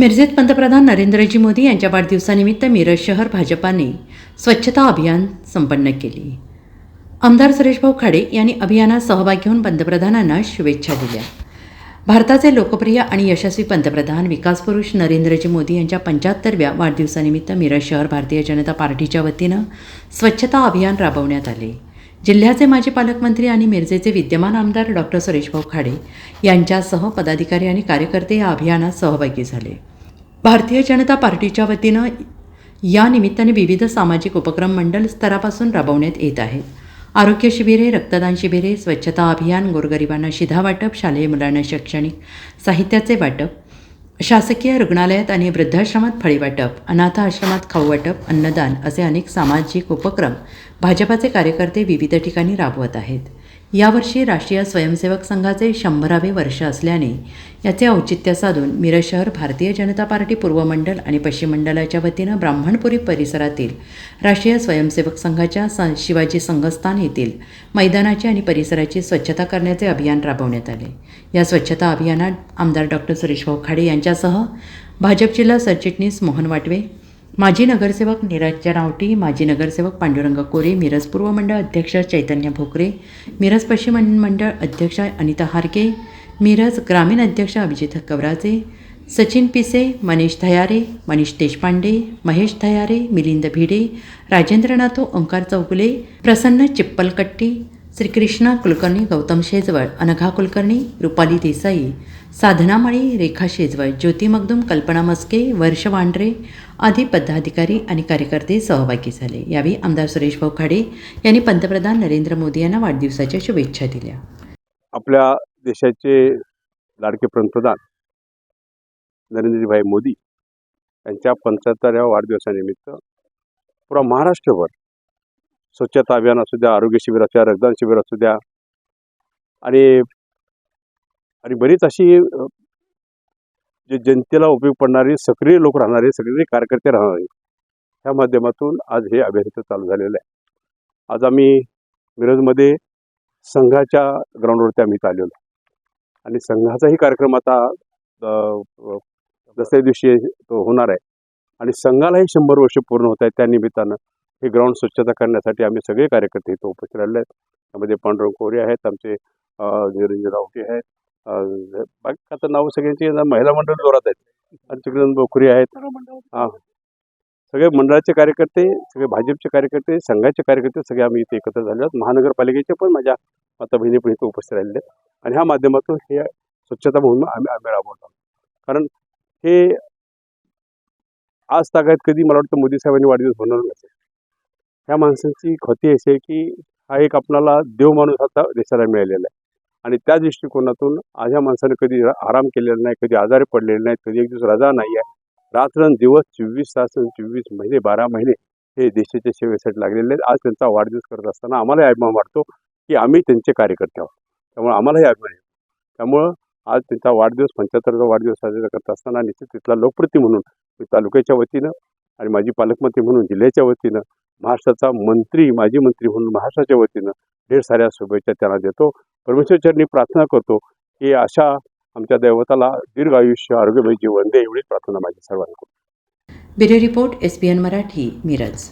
मिरजेत पंतप्रधान नरेंद्रजी मोदी यांच्या वाढदिवसानिमित्त मिरज शहर भाजपाने स्वच्छता अभियान संपन्न केली. आमदार सुरेशभाऊ खाडे यांनी अभियानात सहभाग घेऊन पंतप्रधानांना शुभेच्छा दिल्या. भारताचे लोकप्रिय आणि यशस्वी पंतप्रधान विकासपुरुष नरेंद्रजी मोदी यांच्या पंच्याहत्तरव्या वाढदिवसानिमित्त मिरज शहर भारतीय जनता पार्टीच्या वतीनं स्वच्छता अभियान राबवण्यात आले. जिल्ह्याचे माजी पालकमंत्री आणि मिरजेचे विद्यमान आमदार डॉक्टर सुरेशभाऊ खाडे यांच्यासह पदाधिकारी आणि कार्यकर्ते या अभियानात सहभागी झाले. भारतीय जनता पार्टीच्या वतीनं या निमित्ताने विविध सामाजिक उपक्रम मंडल स्तरापासून राबवण्यात येत आहेत आरोग्य शिबिरे रक्तदान शिबिरे स्वच्छता अभियान गोरगरिबांना शिधा वाटप शालेय मुलांना शैक्षणिक साहित्याचे वाटप शासकीय रुग्णालयात आणि वृद्धाश्रमात फळे वाटप अनाथ आश्रमात खाऊ वाटप अन्नदान असे अनेक सामाजिक उपक्रम भाजपाचे कार्यकर्ते विविध ठिकाणी राबवत आहेत. यावर्षी राष्ट्रीय स्वयंसेवक संघाचे शंभरावे वर्ष असल्याने याचे औचित्य साधून मिरज शहर भारतीय जनता पार्टी पूर्व मंडल आणि पश्चिम मंडळाच्या वतीनं ब्राह्मणपुरी परिसरातील राष्ट्रीय स्वयंसेवक संघाच्या स शिवाजी संघस्थान येथील मैदानाची आणि परिसराची स्वच्छता करण्याचे अभियान राबवण्यात आले. या स्वच्छता अभियानात आमदार डॉक्टर सुरेशभाऊ खाडे यांच्यासह भाजप जिल्हा सरचिटणीस मोहन वाटवे माजी नगरसेवक निरंजन आवटी माजी नगरसेवक पांडुरंग कोरे मिरज पूर्व मंडळ अध्यक्ष चैतन्य भोकरे मिरज पश्चिम मंडळ अध्यक्ष अनिता हारके मिरज ग्रामीण अध्यक्ष अभिजित कवराचे सचिन पिसे मनीष थयारे मनीष देशपांडे महेश थयारे मिलिंद भिडे राजेंद्र नाथो ओंकार चौगुले प्रसन्न चिप्पलकट्टी श्रीकृष्णा कुलकर्णी गौतम शेजवळ अनघा कुलकर्णी रुपाली देसाई साधना माळी रेखा शेजवळ ज्योती मगदुम कल्पना मस्के वर्ष वांड्रे आदी पदाधिकारी आणि कार्यकर्ते सहभागी झाले. यावेळी आमदार सुरेश भाऊ खाडे यांनी पंतप्रधान नरेंद्र मोदी यांना वाढदिवसाच्या शुभेच्छा दिल्या. आपल्या देशाचे लाडके पंतप्रधान नरेंद्रभाई मोदी यांच्या पंच्याहत्तराव्या वाढदिवसानिमित्त पुरा महाराष्ट्रभर स्वच्छता अभियान असू द्या आरोग्य शिबिर असू द्या रक्तदान शिबिर असू द्या. आणि आणि बरीच अशी जे जनतेला उपयोग पडणारी सक्रिय लोक राहणारे सक्रिय कार्यकर्ते राहणारे ह्या माध्यमातून आज हे अभियान चालू झालेलं आहे. आज आम्ही मिरजमध्ये संघाच्या ग्राउंडवरती आम्ही इथं आलेलो आहे. आणि संघाचाही कार्यक्रम आता दसऱ्या दिवशी तो होणार आहे. आणि संघालाही शंभर वर्ष पूर्ण होत आहेत त्या निमित्तानं. हे ग्राउंड स्वच्छता करण्यासाठी आम्ही सगळे कार्यकर्ते इथं उपस्थित राहिले आहेत. त्यामध्ये पांडुरंग कोरे आहेत आमचे निरंजन रावटे आहेत बाकी आता नाव सगळ्यांची महिला मंडळ जोरात आहेत. आणि तिकडे बोखरी आहेत. हां. सगळे मंडळाचे कार्यकर्ते सगळे भाजपचे कार्यकर्ते संघाचे कार्यकर्ते सगळे आम्ही इथे एकत्र झाले आहोत. महानगरपालिकेचे पण माझ्या माता बहिणी पण इथे उपस्थित राहिलेले आहेत. आणि ह्या माध्यमातून हे स्वच्छता मोहीम आम्ही आम्ही राबवत आहोत. कारण हे आज तागायत कधी मला वाटतं मोदी साहेबांनी वाढदिवस होणार नसेल. ह्या माणसांची खती अशी आहे की हा एक आपणाला देव माणूस आता देशाला मिळालेला आहे. आणि त्या दृष्टिकोनातून आज ह्या माणसाने कधी आराम केलेला नाही कधी आजारी पडलेले नाहीत कधी एक दिवस रजा नाही आहे. रात्रन दिवस चोवीस तास चोवीस महिने बारा महिने हे देशाच्या सेवेसाठी लागलेले आहेत. आज त्यांचा वाढदिवस करत असताना आम्हालाही अभिमान वाटतो की आम्ही त्यांचे कार्यकर्ते आहोत. त्यामुळे आम्हालाही अभिमान आहे. त्यामुळं आज त्यांचा वाढदिवस पंच्याहत्तरचा वाढदिवस साजरा करत असताना निश्चित तिथला लोकप्रती म्हणून मी तालुक्याच्या वतीनं आणि माझी पालकमंत्री म्हणून जिल्ह्याच्या वतीनं महाराष्ट्राचा मंत्री माजी मंत्री म्हणून महाराष्ट्राच्या वतीनं ढेर साऱ्या शुभेच्छा त्यांना देतो. परमेश्वरचरणी प्रार्थना करतो की अशा आमच्या दैवताला दीर्घ आयुष्य आरोग्यमय जीवन दे एवढीच प्रार्थना माझी सर्वांकडून bureau report S N Marathi Miraj.